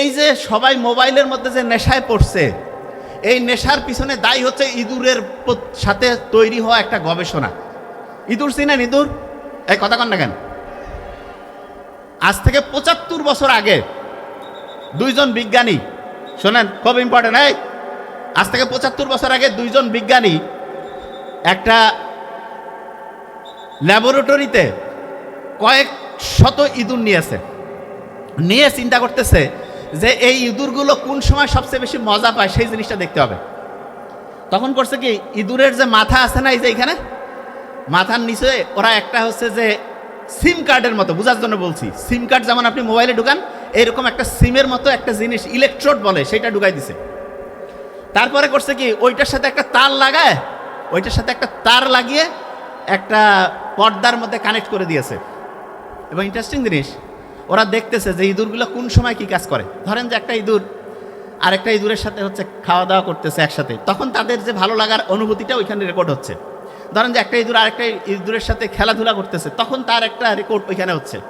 এই যে সবাই মোবাইলের মধ্যে যে নেশায় পড়ছে, এই নেশার পিছনে দায়ী হচ্ছে ইঁদুরের সাথে তৈরি হওয়া একটা গবেষণা। ইঁদুর চিনেন ইঁদুর? এই কথা কন না কেন? আজ থেকে পঁচাত্তর বছর আগে দুইজন বিজ্ঞানী, শোনেন, খুব ইম্পর্টেন্ট এই, আজ থেকে পঁচাত্তর বছর আগে দুইজন বিজ্ঞানী একটা ল্যাবরেটরিতে কয়েক শত ইঁদুর নিয়েছে। নিয়ে চিন্তা করতেছে যে এই ইঁদুরগুলো কোন সময় সবচেয়ে বেশি মজা পায়, সেই জিনিসটা দেখতে হবে। তখন করছে কি, ইঁদুরের যে মাথা আছে না এই যে এখানে মাথার নিচে ওরা একটা হচ্ছে যে সিম কার্ডের মতো, বোঝার জন্য বলছি। সিম কার্ড যেমন আপনি মোবাইলে ঢুকান, এরকম একটা সিমের মতো একটা জিনিস ইলেকট্রোড বলে, সেটা ঢুকাই দিছে। তারপরে করছে কি, ওইটার সাথে একটা তার লাগায়, ওইটার সাথে একটা তার লাগিয়ে একটা পর্দার মধ্যে কানেক্ট করে দিয়েছে। এবং ইন্টারেস্টিং জিনিস ওরা দেখতেছে যে ইঁদুরগুলো কোন সময় কি কাজ করে। ধরেন যে একটা ইঁদুর আরেকটা ইঁদুরের সাথে হচ্ছে খাওয়া দাওয়া করতেছে একসাথে, তখন তাদের যে ভালো লাগার অনুভূতিটা ওইখানে রেকর্ড হচ্ছে। ধরেন যে একটা ইঁদুর আরেকটা ইঁদুরের সাথে খেলাধুলা করতেছে, তখন তার একটা রেকর্ড ওইখানে হচ্ছে।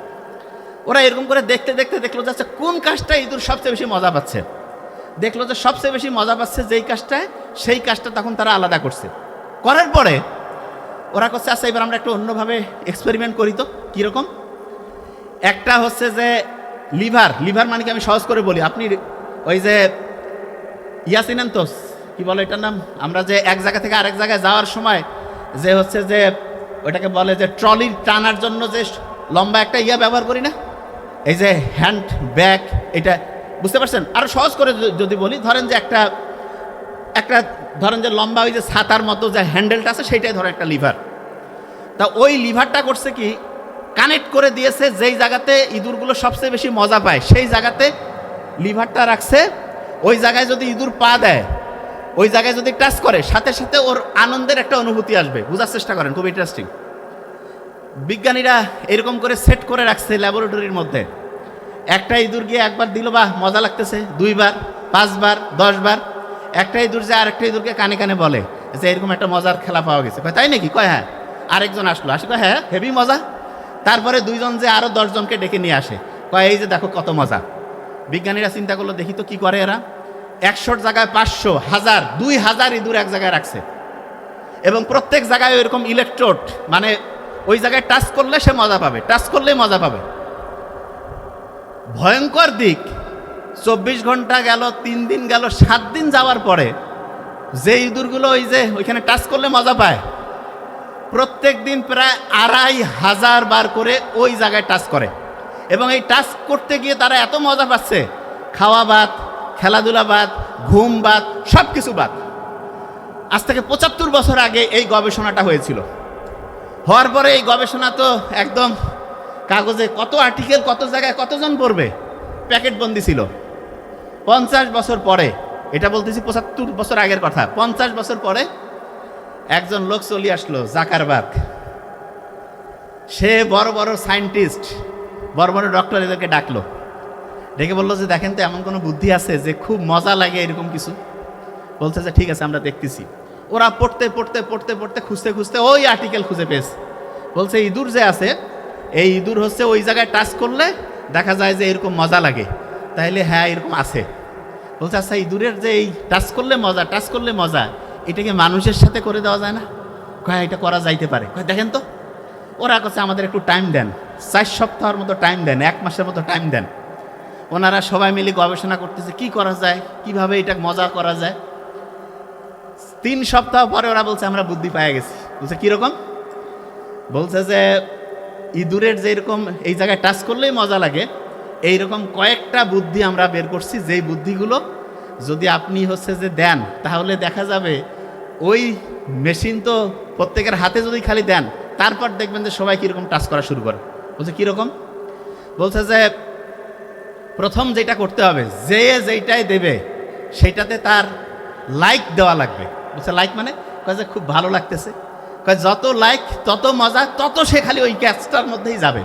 ওরা এরকম করে দেখতে দেখতে দেখল যে আচ্ছা কোন কাজটা ইঁদুর সবচেয়ে বেশি মজা পাচ্ছে? দেখল যে সবচেয়ে বেশি মজা পাচ্ছে যেই কাজটায়, সেই কাজটা তখন তারা আলাদা করছে। করার পরে ওরা করছে আচ্ছা এবার আমরা একটু অন্যভাবে এক্সপেরিমেন্ট করি তো, কীরকম? একটা হচ্ছে যে লিভার লিভার মানে কি আমি সহজ করে বলি? আপনি ওই যে ইয়া তো কি বলে এটার নাম? আমরা যে এক জায়গা থেকে আরেক জায়গায় যাওয়ার সময় যে হচ্ছে যে ওইটাকে বলে যে ট্রলি টানার জন্য যে লম্বা একটা ইয়া ব্যবহার করি না? এই যে হ্যান্ড, ব্যাগ, এটা, বুঝতে পারছেন? আরও সহজ করে যদি বলি, ধরেন যে একটা একটা, ধরেন যে লম্বা ওই যে ছাতার মতো যে হ্যান্ডেলটা আছে, সেইটাই ধরেন একটা লিভার। তা ওই লিভারটা করছে কি? কানেক্ট করে দিয়েছে যেই জায়গাতে ইঁদুরগুলো সবচেয়ে বেশি মজা পায়, সেই জায়গাতে লিভারটা রাখছে। ওই জায়গায় যদি ইঁদুর পা দেয়, ওই জায়গায় যদি টাচ করে, সাথে সাথে ওর আনন্দের একটা অনুভূতি আসবে। বোঝার চেষ্টা করেন খুব ইন্টারেস্টিং বিজ্ঞানীরা এরকম করে সেট করে রাখছে ল্যাবরেটরির মধ্যে। একটা ইঁদুর গিয়ে একবার দিল বা মজা লাগতেছে। দুইবার, পাঁচবার, দশবার। একটা ইঁদুর যে আরেকটা ইঁদুরকে কানে কানে বলে যে, এরকম একটা মজার খেলা পাওয়া গেছে। তাই নাকি? কয় হ্যাঁ। আরেকজন আসলো আসলে হ্যাঁ হেভি মজা। তারপরে দুইজন যে আরও দশজনকে ডেকে নিয়ে আসে। কয়, এই যে দেখো কত মজা। বিজ্ঞানীরা চিন্তা করল, দেখি তো কি করে এরা? একশোর জায়গায় পাঁচশো, হাজার, দুই হাজার ইঁদুর এক জায়গায় রাখছে। এবং প্রত্যেক জায়গায় এরকম ইলেকট্রোড মানে ওই জায়গায় টাচ করলে সে মজা পাবে টাচ করলেই মজা পাবে। ভয়ঙ্কর দিক। চব্বিশ ঘণ্টা গেল, তিন দিন গেল, সাত দিন যাওয়ার পরে যে ইঁদুরগুলো ওই যে ওইখানে টাচ করলে মজা পায় প্রত্যেক দিন প্রায় আড়াই হাজার বার করে ওই জায়গায় টাচ করে। এবং এই টাচ করতে গিয়ে তারা এত মজা পাচ্ছে। খাওয়া বাদ, খেলাধুলা বাদ, ঘুম বাদ সব কিছু বাদ। আজ থেকে পঁচাত্তর বছর আগে এই গবেষণাটা হয়েছিল। হওয়ার পরে এই গবেষণা তো একদম কাগজে কত আর্টিকেল, কত জায়গায় কতজন পড়বে? প্যাকেটবন্দি ছিল। পঞ্চাশ বছর পরে, এটা বলতেছি পঁচাত্তর বছর আগের কথা, পঞ্চাশ বছর পরে একজন লোক চলে আসলো জাকারবাগ সে বড় বড় সায়েন্টিস্ট, বড় বড় ডক্টর এদেরকে ডাকলো। ডেকে বলল যে, দেখেন তো, এমন কোনো বুদ্ধি আছে যে খুব মজা লাগে এরকম কিছু? বলছে যে, ঠিক আছে, আমরা দেখতেছি। ওরা পড়তে পড়তে পড়তে পড়তে খুঁজতে খুঁজতে ওই আর্টিকেল খুঁজে পেয়েছে। বলছে, ইঁদুর যে আছে, এই ইঁদুর হচ্ছে ওই জায়গায় টাচ করলে দেখা যায় যে এরকম মজা লাগে। তাইলে হ্যাঁ এরকম আছে। বলছে আচ্ছা ইঁদুরের যে এই টাচ করলে মজা টাচ করলে মজা এটাকে মানুষের সাথে করে দেওয়া যায় না? কয়, এটা করা যাইতে পারে। দেখেন তো, ওরা কাছে আমাদের একটু টাইম দেন। চার সপ্তাহের মতো টাইম দেন, এক মাসের মতো টাইম দেন। ওনারা সবাই মিলে গবেষণা করতেছে, কি করা যায়, কীভাবে এটা মজা করা যায়। তিন সপ্তাহ পরে ওরা বলছে, আমরা বুদ্ধি পেয়ে গেছি। বলছে কীরকম বলছে যে, ইঁদুরের যেরকম এই জায়গায় টাচ করলেই মজা লাগে, এইরকম কয়েকটা বুদ্ধি আমরা বের করছি, যেই বুদ্ধিগুলো যদি আপনি হচ্ছে যে দেন তাহলে দেখা যাবে ওই মেশিন তো প্রত্যেকের হাতে যদি খালি দেন তারপর দেখবেন যে সবাই কীরকম টাচ করা শুরু করে। বলছে কীরকম? বলছে যে প্রথম যেটা করতে হবে যে যেইটাই দেবে সেইটাতে তার লাইক দেওয়া লাগবে। বলছে লাইক মানে? যে খুব ভালো লাগতেছে। কয় যত লাইক তত মজা তত সে খালি ওই ক্যাচটার মধ্যেই যাবে।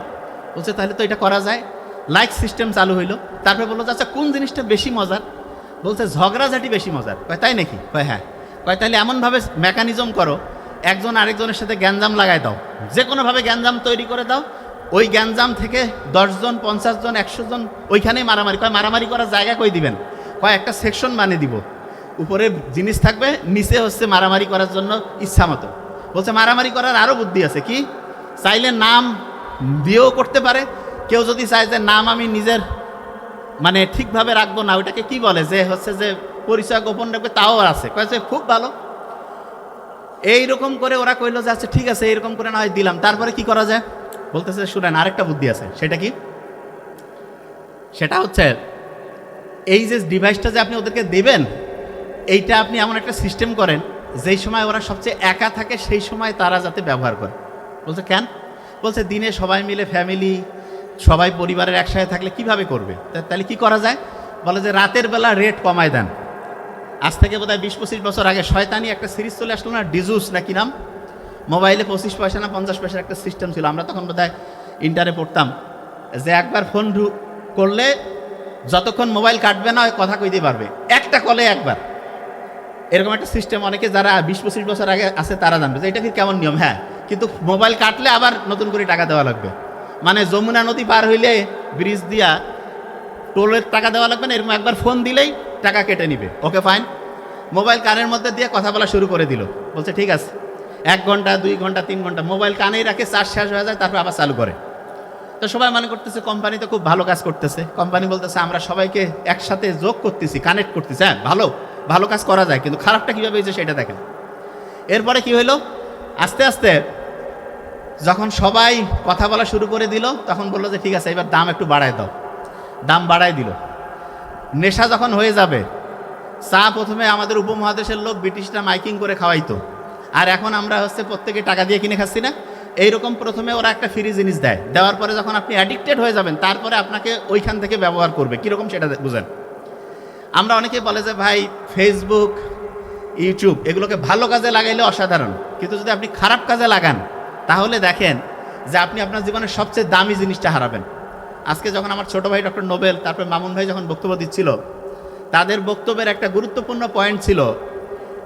বলছে তাহলে তো এটা করা যায়। লাইক সিস্টেম চালু হইল। তারপরে বলল যে, আচ্ছা কোন জিনিসটা বেশি মজার? বলছে, ঝগড়াঝাটি বেশি মজার। কয়, তাই নাকি? কয় হ্যাঁ। কয় তাহলে এমনভাবে মেকানিজম করো, একজন আরেকজনের সাথে গ্যাঞ্জাম লাগাই দাও। যে কোনোভাবে গ্যাঞ্জাম তৈরি করে দাও। ওই গ্যাঞ্জাম থেকে দশজন, পঞ্চাশ জন, একশো জন ওইখানেই মারামারি। কয়, মারামারি করার জায়গা কই দিবেন? কয়, একটা সেকশন বানিয়ে দিব। উপরে জিনিস থাকবে, নিচে হচ্ছে মারামারি করার জন্য ইচ্ছা মতো। বলছে, মারামারি করার আরও বুদ্ধি আছে কি? চাইলে নাম দিয়েও করতে পারে। কেউ যদি চায় যে, নাম আমি নিজের মানে ঠিকভাবে রাখব না, ওইটাকে কি বলে? যে হচ্ছে যে পরিচয় গোপন রাখবে, তাও আছে। কয়েছে খুব ভালো। এইরকম করে ওরা কইলো যে আচ্ছা ঠিক আছে, এইরকম করে না হয় দিলাম। তারপরে কি করা যায়? বলতেছে, শুনেন, আরেকটা বুদ্ধি আছে। সেটা কি? সেটা হচ্ছে, এই যে ডিভাইসটা যে আপনি ওদেরকে দেবেন, এইটা আপনি এমন একটা সিস্টেম করেন, যেই সময় ওরা সবচেয়ে একা থাকে, সেই সময় তারা যাতে ব্যবহার করে। বলছে, কেন? বলছে, দিনে সবাই মিলে ফ্যামিলি সবাই পরিবারের একসাথে থাকলে কীভাবে করবে? তাহলে কি করা যায়? বলে যে রাতের বেলা রেট কমায় দেন। আজ থেকে বোধহয় বিশ পঁচিশ বছর আগে শয়তানি একটা সিরিজ চলে আসলো না? ডিজুস না কি নাম? মোবাইলে পঁচিশ পয়সা না পঞ্চাশ পয়সার একটা সিস্টেম ছিল। আমরা তখন বোধহয় ইন্টারে পড়তাম যে একবার ফোন করলে যতক্ষণ মোবাইল কাটবে না কথা কইতে পারবে। একটা কলে একবার। এরকম একটা সিস্টেম অনেকে যারা বিশ পঁচিশ বছর আগে আছে, তারা জানবে যে এটা কি কেমন নিয়ম? হ্যাঁ কিন্তু মোবাইল কাটলে আবার নতুন করে টাকা দেওয়া লাগবে। মানে যমুনা নদী পার হইলে ব্রিজ দিয়া টোলের টাকা দেওয়া লাগবে না, এরকম একবার ফোন দিলেই টাকা কেটে নিবে। ওকে ফাইন মোবাইল কানের মধ্যে দিয়ে কথা বলা শুরু করে দিল। বলছে, ঠিক আছে। এক ঘণ্টা, দুই ঘণ্টা, তিন ঘণ্টা মোবাইল কানেই রাখে চার্জ শেষ হয়ে যায়, তারপর আবার চালু করে। তো সবাই মনে করতেছে কোম্পানি তো খুব ভালো কাজ করতেছে। কোম্পানি বলতেছে, আমরা সবাইকে একসাথে যোগ করতেছি কানেক্ট করতেছি। হ্যাঁ ভালো ভালো কাজ করা যায়, কিন্তু খারাপটা কীভাবে হয়েছে সেটা দেখেন। এরপরে কি হইল? আস্তে আস্তে যখন সবাই কথা বলা শুরু করে দিল, তখন বলল যে, ঠিক আছে, এবার দাম একটু বাড়ায় দাও। দাম বাড়ায় দিল। নেশা যখন হয়ে যাবে, চা প্রথমে আমাদের উপমহাদেশের লোক ব্রিটিশরা মাইকিং করে খাওয়াইতো। আর এখন আমরা হচ্ছে প্রত্যেকে টাকা দিয়ে কিনে খাচ্ছি না। এইরকম প্রথমে ওরা একটা ফ্রি জিনিস দেয়। দেওয়ার পরে যখন আপনি অ্যাডিক্টেড হয়ে যাবেন, তারপরে আপনাকে ওইখান থেকে ব্যবহার করবে। কীরকম সেটা বুঝেন। আমরা অনেকে বলে যে, ভাই ফেসবুক ইউটিউব এগুলোকে ভালো কাজে লাগাইলে অসাধারণ। কিন্তু যদি আপনি খারাপ কাজে লাগান তাহলে দেখেন যে আপনি আপনার জীবনের সবচেয়ে দামি জিনিসটা হারাবেন। আজকে যখন আমার ছোট ভাই ডক্টর নোবেল, তারপর মামুন ভাই যখন বক্তব্য দিচ্ছিল, তাদের বক্তব্যের একটা গুরুত্বপূর্ণ পয়েন্ট ছিল,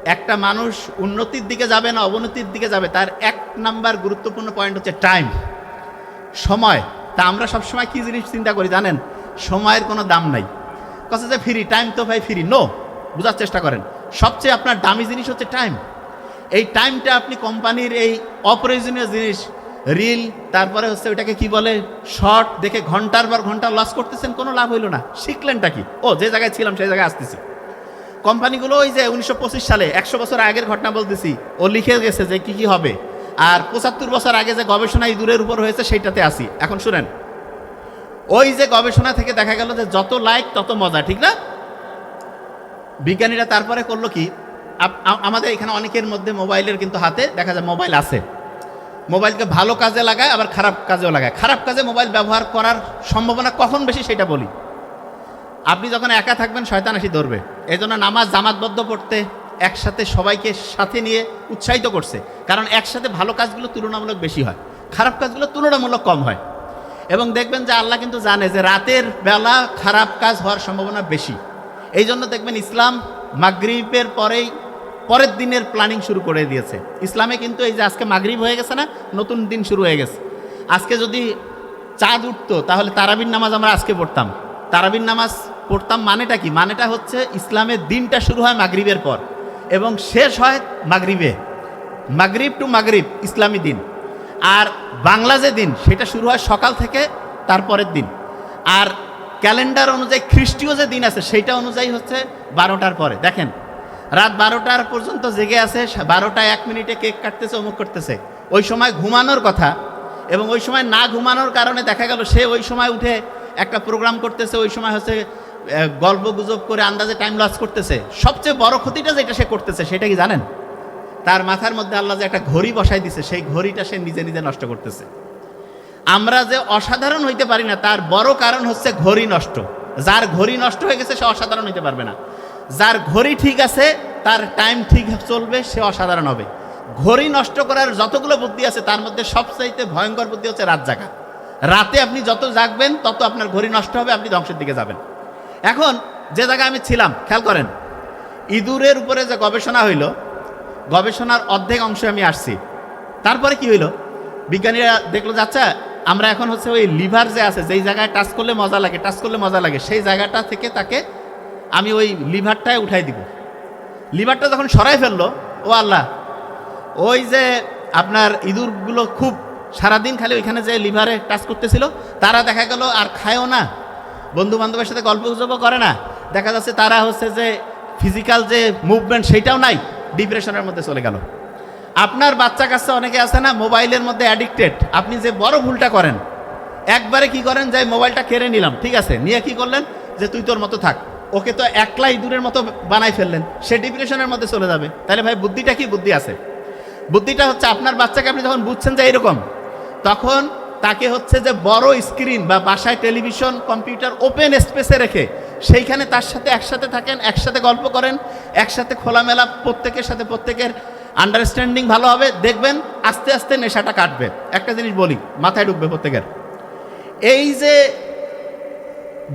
একটা মানুষ উন্নতির দিকে যাবে না অবনতির দিকে যাবে, তার এক নাম্বার গুরুত্বপূর্ণ পয়েন্ট হচ্ছে টাইম। সময়। তা আমরা সবসময় কী জিনিস চিন্তা করি জানেন? সময়ের কোনো দাম নাই। কথা যে ফ্রি টাইম তো ভাই ফ্রি নো বোঝার চেষ্টা করেন। সবচেয়ে আপনার দামি জিনিস হচ্ছে টাইম এই টাইমটা আপনি কোম্পানির এই অপ্রয়োজনীয় জিনিস রিল তারপরে হচ্ছে ওইটাকে কি বলে শর্ট দেখে ঘণ্টার পর ঘণ্টা লস করতেছেন, কোনো লাভ হইল না। শিখলেনটা কি? ও, যে জায়গায় ছিলাম সেই জায়গায় আসতেছি। কোম্পানিগুলো ওই যে উনিশশো পঁচিশ সালে, একশো বছর আগের ঘটনা বলতেছি, ও লিখে গেছে যে কি কি হবে। আর পঁচাত্তর বছর আগে যে গবেষণা ইঁদুরের উপর হয়েছে, সেইটাতে আসি। এখন শুনেন, ওই যে গবেষণা থেকে দেখা গেল যে যত লাইক তত মজা, ঠিক না? বিজ্ঞানীরা তারপরে করল কি আমাদের এখানে অনেকের মধ্যে মোবাইলের কিন্তু হাতে দেখা যায় মোবাইল আছে। মোবাইলকে ভালো কাজে লাগায়, আবার খারাপ কাজেও লাগায়। খারাপ কাজে মোবাইল ব্যবহার করার সম্ভাবনা কখন বেশি সেটা বলি। আপনি যখন একা থাকবেন, শয়তান আসি ধরবে। এই জন্য নামাজ জামাতবদ্ধ পড়তে একসাথে সবাইকে সাথে নিয়ে উৎসাহিত করছে। কারণ একসাথে ভালো কাজগুলো তুলনামূলক বেশি হয়। খারাপ কাজগুলো তুলনামূলক কম হয়। এবং দেখবেন যে আল্লাহ কিন্তু জানে যে রাতের বেলা খারাপ কাজ হওয়ার সম্ভাবনা বেশি। এই জন্য দেখবেন ইসলাম মাগরিবের পরেই, পরের দিনের প্ল্যানিং শুরু করে দিয়েছে। ইসলামে কিন্তু এই যে আজকে মাগরিব হয়ে গেছে না, নতুন দিন শুরু হয়ে গেছে। আজকে যদি চাঁদ উঠতো, তাহলে তারাবির নামাজ আমরা আজকে পড়তাম। তারাবির নামাজ পড়তাম মানেটা কি? মানেটা হচ্ছে ইসলামের দিনটা শুরু হয় মাগরিবের পর এবং শেষ হয় মাগরিবে। মাগরিব টু মাগরিব ইসলামী দিন। আর বাংলা যে দিন, সেটা শুরু হয় সকাল থেকে তারপরের দিন। আর ক্যালেন্ডার অনুযায়ী খ্রিস্টীয় যে দিন আছে, সেইটা অনুযায়ী হচ্ছে বারোটার পরে। দেখেন, রাত বারোটার পর্যন্ত জেগে আছে বারোটা এক মিনিটে কেক কাটতেছে, অমুক করতেছে। ওই সময় ঘুমানোর কথা এবং ওই সময় না ঘুমানোর কারণে দেখা গেল সে ওই সময় উঠে একটা প্রোগ্রাম করতেছে, ওই সময় হচ্ছে গল্প গুজব করে আন্দাজে টাইম লস করতেছে। সবচেয়ে বড় ক্ষতিটা যেটা সে করতেছে, সেটা কি জানেন? তার মাথার মধ্যে আল্লাহ যে একটা ঘড়ি বসাই দিছে, সেই ঘড়িটা সে নিজে নিজে নষ্ট করতেছে। আমরা যে অসাধারণ হইতে পারি না, তার বড় কারণ হচ্ছে ঘড়ি নষ্ট। যার ঘড়ি নষ্ট হয়ে গেছে, সে অসাধারণ হইতে পারবে না। যার ঘড়ি ঠিক আছে, তার টাইম ঠিক চলবে, সে অসাধারণ হবে। ঘড়ি নষ্ট করার যতগুলো বুদ্ধি আছে, তার মধ্যে সবচাইতে ভয়ঙ্কর বুদ্ধি হচ্ছে রাত জাগা। রাতে আপনি যত জাগবেন, তত আপনার ঘড়ি নষ্ট হবে, আপনি ধ্বংসের দিকে যাবেন। এখন যে জায়গায় আমি ছিলাম, খেয়াল করেন, ইঁদুরের উপরে যে গবেষণা হইল, গবেষণার অর্ধেক অংশে আমি আসছি। তারপরে কি হইল? বিজ্ঞানীরা দেখল যে আচ্ছা আমরা এখন হচ্ছে ওই লিভার যে আছে, যেই জায়গায় টাচ করলে মজা লাগে, টাচ করলে মজা লাগে, সেই জায়গাটা থেকে তাকে আমি ওই লিভারটায় উঠাই দিব। লিভারটা যখন সরাই ফেলল, ও আল্লাহ, ওই যে আপনার ইঁদুরগুলো খুব সারাদিন খালি ওইখানে যে লিভারে টাচ করতেছিল, তারা দেখা গেল আর খায়ও না। বন্ধু বান্ধবের সাথে গল্প গুজবও করে না। দেখা যাচ্ছে তারা হচ্ছে যে ফিজিক্যাল যে মুভমেন্ট সেইটাও নাই ডিপ্রেশনের মধ্যে চলে গেল। আপনার বাচ্চা কাচ্চা অনেকে আছে না, মোবাইলের মধ্যে অ্যাডিক্টেড আপনি যে বড় ভুলটা করেন, একবারে কি করেন, যে মোবাইলটা কেড়ে নিলাম, ঠিক আছে? নিয়ে কি করলেন? যে তুই তোর মতো থাক। ওকে তো একলা ইঁদুরের মতো বানাই ফেললেন, সে ডিপ্রেশনের মধ্যে চলে যাবে। তাহলে ভাই, বুদ্ধিটা কি? বুদ্ধি আছে। বুদ্ধিটা হচ্ছে আপনার বাচ্চাকে আপনি যখন বুঝছেন যে এরকম তখন তাকে হচ্ছে যে বড় স্ক্রিন বা বাসায় টেলিভিশন কম্পিউটার ওপেন স্পেসে রেখে, সেইখানে তার সাথে একসাথে থাকেন, একসাথে গল্প করেন, একসাথে খোলামেলা প্রত্যেকের সাথে প্রত্যেকের আন্ডারস্ট্যান্ডিং ভালো হবে, দেখবেন আস্তে আস্তে নেশাটা কাটবে। একটা জিনিস বলি, মাথায় ঢুকবে প্রত্যেকের। এই যে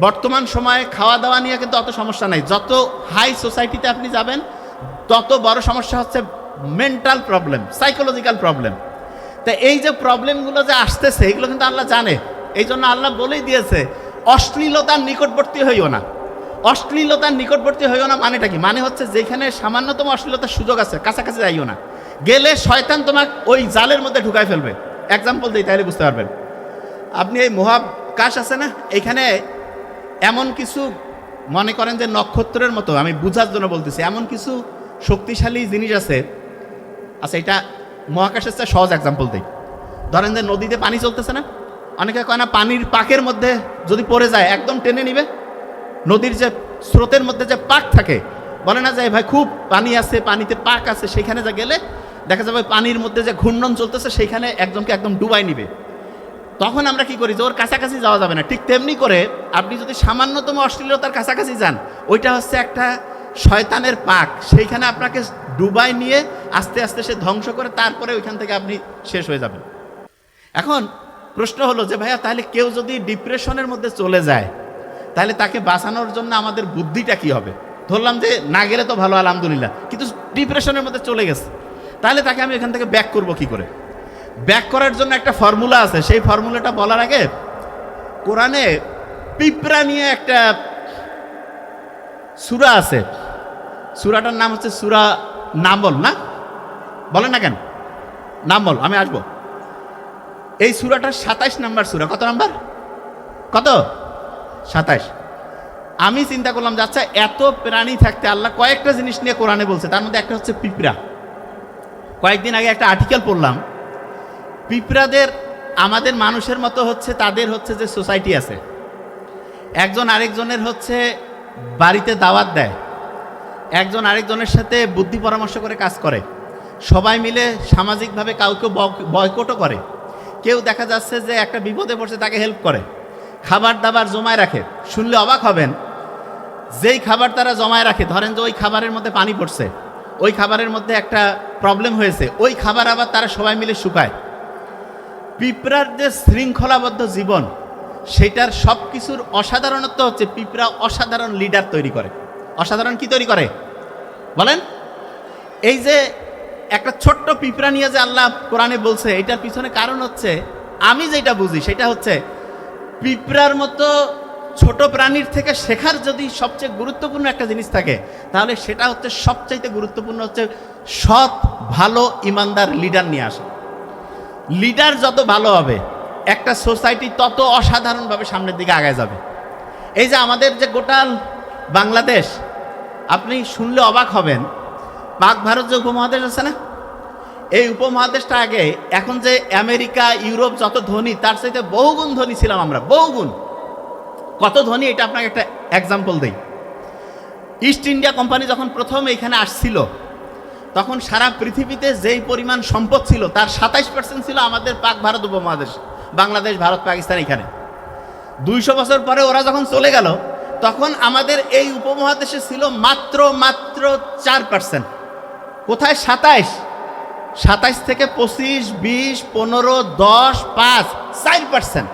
বর্তমান সময়ে খাওয়া দাওয়া নিয়ে কিন্তু অত সমস্যা নাই। যত হাই সোসাইটিতে আপনি যাবেন, তত বড় সমস্যা হচ্ছে মেন্টাল প্রবলেম সাইকোলজিক্যাল প্রবলেম তা এই যে প্রবলেমগুলো যে আসতেছে, এগুলো কিন্তু আল্লাহ জানে। এই জন্য আল্লাহ বলেই দিয়েছে, অশ্লীলতার নিকটবর্তী হইও না। অশ্লীলতার নিকটবর্তী হইও না মানেটা কি? মানে হচ্ছে যেখানে সামান্যতম অশ্লীলতার সুযোগ আছে, কাছাকাছি যাইও না। গেলে শয়তান তোমাকে ওই জালের মধ্যে ঢুকাই ফেলবে। এক্সাম্পল দিই তাহলে বুঝতে পারবেন। আপনি এই মহাকাশ আছে না? এখানে এমন কিছু মনে করেন যে নক্ষত্রের মতো, আমি বুঝার জন্য বলতেছি, এমন কিছু শক্তিশালী জিনিস আছে। আচ্ছা এটা মহাকাশের চেয়ে সহজ এক্সাম্পল দিই। ধরেন যে নদীতে পানি চলতেছে না? অনেকে কয় না, পানির পাকের মধ্যে যদি পড়ে যায়, একদম টেনে নিবে। নদীর যে স্রোতের মধ্যে যে পাক থাকে, বলে না যে ভাই, খুব পানি আছে, পানিতে পাক আছে, সেখানে যা গেলে দেখা যাবে পানির মধ্যে যে ঘূর্ণন চলতেছে সেইখানে একজনকে একদম ডুবাই নিবে। তখন আমরা কি করি যে, ওর কাছাকাছি যাওয়া যাবে না। ঠিক তেমনি করে আপনি যদি সামান্যতম অশ্লীলতার কাছাকাছি যান, ওইটা হচ্ছে একটা শয়তানের পাক। সেইখানে আপনাকে ডুবাই নিয়ে আস্তে আস্তে সে ধ্বংস করে, তারপরে ওইখান থেকে আপনি শেষ হয়ে যাবেন। এখন প্রশ্ন হলো যে, ভাইয়া, তাহলে কেউ যদি ডিপ্রেশনের মধ্যে চলে যায় তাহলে তাকে বাঁচানোর জন্য আমাদের বুদ্ধিটা কি হবে? ধরলাম যে না গেলে তো ভালো, আলহামদুলিল্লাহ। কিন্তু ডিপ্রেশনের মধ্যে চলে গেছে। তাহলে তাকে আমি এখান থেকে ব্যাক করব কি করে? ব্যাক করার জন্য একটা ফর্মুলা আছে। সেই ফর্মুলাটা বলার আগে কোরআনে পিঁপড়া নিয়ে একটা সুরা আছে। সুরাটার নাম হচ্ছে সুরা নামল, না? বলেন না কেন? নামল, আমি আসব। এই সুরাটার সাতাইশ নাম্বার সুরা, কত নাম্বার? কত? সাতাইশ আমি চিন্তা করলাম যে আচ্ছা এত প্রাণী থাকতে আল্লাহ কয়েকটা জিনিস নিয়ে কোরআনে বলছে, তার মধ্যে একটা হচ্ছে পিঁপড়া। কয়েকদিন আগে একটা আর্টিকেল পড়লাম, পিঁপড়াদের, আমাদের মানুষের মতো হচ্ছে, তাদের হচ্ছে যে সোসাইটি আছে। একজন আরেকজনের হচ্ছে বাড়িতে দাওয়াত দেয়, একজন আরেকজনের সাথে বুদ্ধি পরামর্শ করে কাজ করে। সবাই মিলে সামাজিকভাবে কাউকে বয়কটও করে। কেউ দেখা যাচ্ছে যে একটা বিপদে পড়ছে, তাকে হেল্প করে। খাবার দাবার জমায় রাখে। শুনলে অবাক হবেন, যেই খাবার তারা জমায় রাখে, ধরেন যে ওই খাবারের মধ্যে পানি পড়ছে, ওই খাবারের মধ্যে একটা প্রবলেম হয়েছে, ওই খাবার আবার তারা সবাই মিলে শুকায়। পিঁপড়ার যে শৃঙ্খলাবদ্ধ জীবন, সেটার সব কিছুর অসাধারণত্ব হচ্ছে পিঁপড়া অসাধারণ লিডার তৈরি করে। অসাধারণ কি তৈরি করে? বলেন, এই যে একটা ছোট্ট পিঁপড়া নিয়ে যে আল্লাহ কোরআনে বলছে, এটার পিছনে কারণ হচ্ছে, আমি যেটা বুঝি, সেটা হচ্ছে পিঁপড়ার মতো ছোট প্রাণীর থেকে শেখার যদি সবচেয়ে গুরুত্বপূর্ণ একটা জিনিস থাকে, তাহলে সেটা হচ্ছে সবচাইতে গুরুত্বপূর্ণ হচ্ছে সৎ, ভালো, ইমানদার লিডার নিয়ে আসা। লিডার যত ভালো হবে, একটা সোসাইটি তত অসাধারণভাবে সামনের দিকে আগায় যাবে। এই যে আমাদের যে গোটাল বাংলাদেশ, আপনি শুনলে অবাক হবেন, পাক ভারত যে উপমহাদেশ আছে না? এই উপমহাদেশটা আগে, এখন যে আমেরিকা, ইউরোপ যত ধনী, তার চাইতে বহুগুণ ধনী ছিলাম আমরা, বহুগুণ। কত ধনী, এটা আপনাকে একটা এক্সাম্পল দিই। ইস্ট ইন্ডিয়া কোম্পানি যখন প্রথম এখানে আসছিল, তখন সারা পৃথিবীতে যেই পরিমাণ সম্পদ ছিল, তার সাতাইশ পার্সেন্ট ছিল আমাদের পাক ভারত উপমহাদেশ, বাংলাদেশ, ভারত, পাকিস্তান এখানে। দুইশো বছর পরে ওরা যখন চলে গেল, তখন আমাদের এই উপমহাদেশে ছিল মাত্র মাত্র চার পার্সেন্ট কোথায় সাতাইশ? সাতাইশ থেকে পঁচিশ, বিশ, পনেরো, দশ, পাঁচ, চার পার্সেন্ট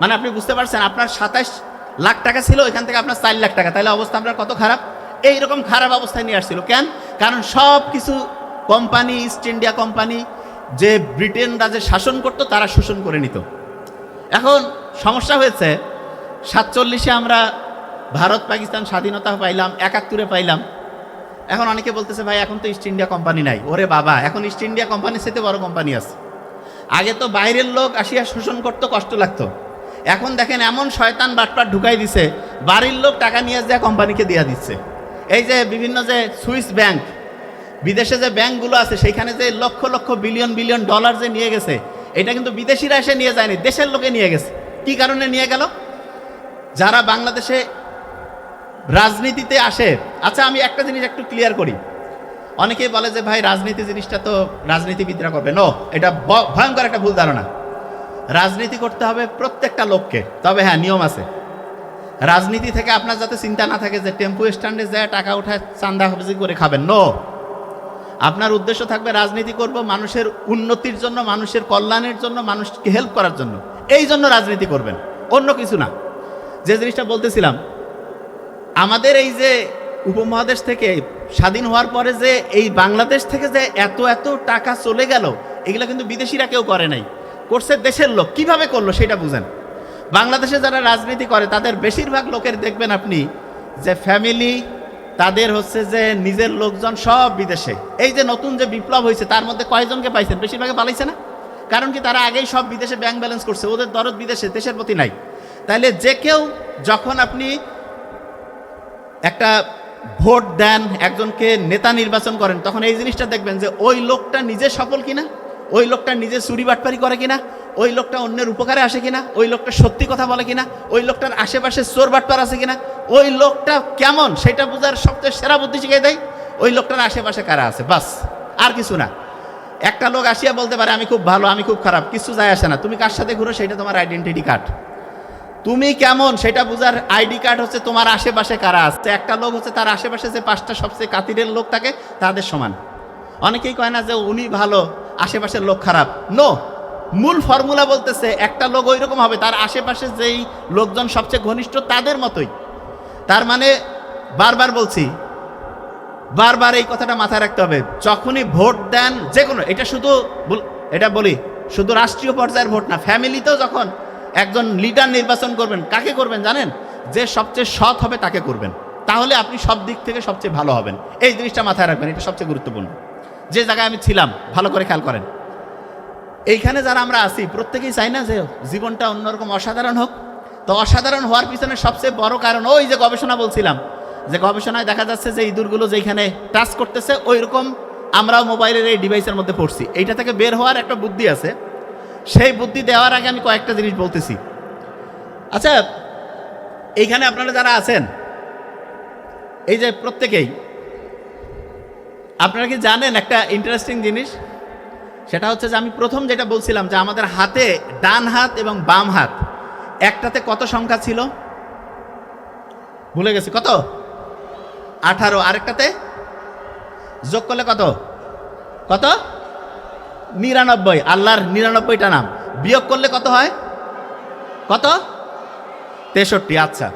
মানে আপনি বুঝতে পারছেন, আপনার সাতাইশ লাখ টাকা ছিল এখান থেকে আপনার চার লাখ টাকা। তাহলে অবস্থা আপনার কত খারাপ? এইরকম খারাপ অবস্থায় নিয়ে আসছিল। কেন? কারণ সব কিছু কোম্পানি ইস্ট ইন্ডিয়া কোম্পানি যে ব্রিটেনরা যে শাসন করতো, তারা শোষণ করে নিত। এখন সমস্যা হয়েছে, সাতচল্লিশে আমরা ভারত পাকিস্তান স্বাধীনতা পাইলাম, একাত্তরে পাইলাম। এখন অনেকে বলতেছে, ভাই, এখন তো ইস্ট ইন্ডিয়া কোম্পানি নাই। ওরে বাবা, এখন ইস্ট ইন্ডিয়া কোম্পানির সাথে বড় কোম্পানি আছে। আগে তো বাইরের লোক আসিয়া শোষণ করতে কষ্ট লাগতো। এখন দেখেন এমন শয়তান বাটপাট ঢুকাই দিছে, বাড়ির লোক টাকা নিয়ে যা কোম্পানিকে দিয়া দিচ্ছে। এই যে বিভিন্ন যে সুইস ব্যাংক বিদেশে যে ব্যাংকগুলো আছে, সেইখানে যে lakh lakh billion billion dollar যে নিয়ে গেছে, এটা কিন্তু বিদেশিরা এসে নিয়ে যায়নি, দেশের লোকে নিয়ে গেছে। কি কারণে নিয়ে গেল? যারা বাংলাদেশে রাজনীতিতে আসে। আচ্ছা আমি একটা জিনিস একটু ক্লিয়ার করি। অনেকেই বলে যে, ভাই, রাজনীতি জিনিসটা তো রাজনীতিবিদরা করবে। নো এটা ভয়ঙ্কর একটা ভুল ধারণা। রাজনীতি করতে হবে প্রত্যেকটা লোককে। তবে হ্যাঁ নিয়ম আছে। রাজনীতি থেকে আপনার যাতে চিন্তা না থাকে যে, টেম্পু স্ট্যান্ডে যায়, টাকা উঠায়, চান্দা হাফিজি করে খাবেন। নো আপনার উদ্দেশ্য থাকবে রাজনীতি করব মানুষের উন্নতির জন্য, মানুষের কল্যাণের জন্য, মানুষকে হেল্প করার জন্য। এই জন্য রাজনীতি করবেন। অন্য কিছু না। যে জিনিসটা বলতেছিলাম আমাদের এই যে উপমহাদেশ থেকে স্বাধীন হওয়ার পরে যে এই বাংলাদেশ থেকে যে এত এত টাকা চলে গেল, এগুলো কিন্তু বিদেশিরা কেউ করে নাই। করছে দেশের লোক। কীভাবে করল সেটা বুঝেন। বাংলাদেশে যারা রাজনীতি করে, তাদের বেশিরভাগ লোকের দেখবেন আপনি যে ফ্যামিলি, তাদের হচ্ছে যে নিজের লোকজন সব বিদেশে। এই যে নতুন যে বিপ্লব হয়েছে, তার মধ্যে কয়জনকে পাইছেন? বেশিরভাগে পালাইছে না? কারণ কি তারা আগেই সব বিদেশে ব্যাংক ব্যালেন্স করছে। ওদের দরদ বিদেশে, দেশের প্রতি নাই। তাহলে যে কেউ যখন আপনি একটা ভোট দেন, একজনকে নেতা নির্বাচন করেন, তখন এই জিনিসটা দেখবেন যে ওই লোকটা নিজে সফল কিনা, ওই লোকটা নিজে চুরি বাটপারি করে কিনা, ওই লোকটা অন্যের উপকারে আসে কিনা, ওই লোকটা সত্যি কথা বলে কিনা, ওই লোকটার আশেপাশে চোর বাটপার আছে কিনা, ওই লোকটা কেমন সেটা বোঝার সবচেয়ে সেরা বুদ্ধি শিখিয়ে দেয়, ওই লোকটার আশেপাশে কারা আছে, বাস, আর কিছু না। একটা লোক আসিয়া বলতে পারে, আমি খুব ভালো, আমি খুব খারাপ, কিছু যায় আসে না, তুমি কার সাথে ঘুরো, সেটা তোমার আইডেন্টিটি কার্ড তুমি কেমন? সেটা বুঝার আইডি কার্ড হচ্ছে তোমার আশেপাশে কারা আছে? একটা লোক হচ্ছে তার আশেপাশে যে পাঁচটা সবচেয়ে কাতিরের লোক থাকে, তাদের সমান। অনেকেই কয় না যে উনি ভালো, আশেপাশের লোক খারাপ। নো মূল ফর্মুলা বলতেছে, একটা লোক ওই রকম হবে, তার আশেপাশে যেই লোকজন সবচেয়ে ঘনিষ্ঠ, তাদের মতোই। তার মানে বারবার বলছি, বারবার এই কথাটা মাথায় রাখতে হবে। যখনই ভোট দেন যে কোনো এটা শুধু এটা বলি, শুধু রাষ্ট্রীয় পর্যায়ের ভোট না ফ্যামিলিতেও যখন একজন লিডার নির্বাচন করবেন, কাকে করবেন জানেন? যে সবচেয়ে সৎ হবে তাকে করবেন। তাহলে আপনি সব দিক থেকে সবচেয়ে ভালো হবেন। এই জিনিসটা মাথায় রাখবেন, এটা সবচেয়ে গুরুত্বপূর্ণ। যে জায়গায় আমি ছিলাম, ভালো করে খেয়াল করেন। এইখানে যারা আমরা আছি, প্রত্যেকেই চাই না যে জীবনটা অন্যরকম অসাধারণ হোক। তো অসাধারণ হওয়ার পিছনে সবচেয়ে বড় কারণ ওই যে গবেষণা বলছিলাম। যে গবেষণায় দেখা যাচ্ছে যে ইঁদুরগুলো যেখানে টাচ করতেছে ওই রকম আমরাও মোবাইলের এই ডিভাইসের মধ্যে পড়ছি। এইটা থেকে বের হওয়ার একটা বুদ্ধি আছে। সেই বুদ্ধি দেওয়ার আগে আমি কয়েকটা জিনিস বলতেছি। আচ্ছা এইখানে আপনারা যারা আছেন, এই যে প্রত্যেকেই, আপনারা কি জানেন একটা ইন্টারেস্টিং জিনিস? সেটা হচ্ছে যে আমি প্রথম যেটা বলছিলাম যে আমাদের হাতে ডান হাত এবং বাম হাত, একটাতে কত সংখ্যা ছিল? ভুলে গেছি, কত? আঠারো, আরেকটাতে? যোগ করলে কত? কত? নিরানব্বই আল্লাহর নিরানব্বইটা নাম। বিয়োগ করলে কত হয়? কত? তেষট্টি আচ্ছা।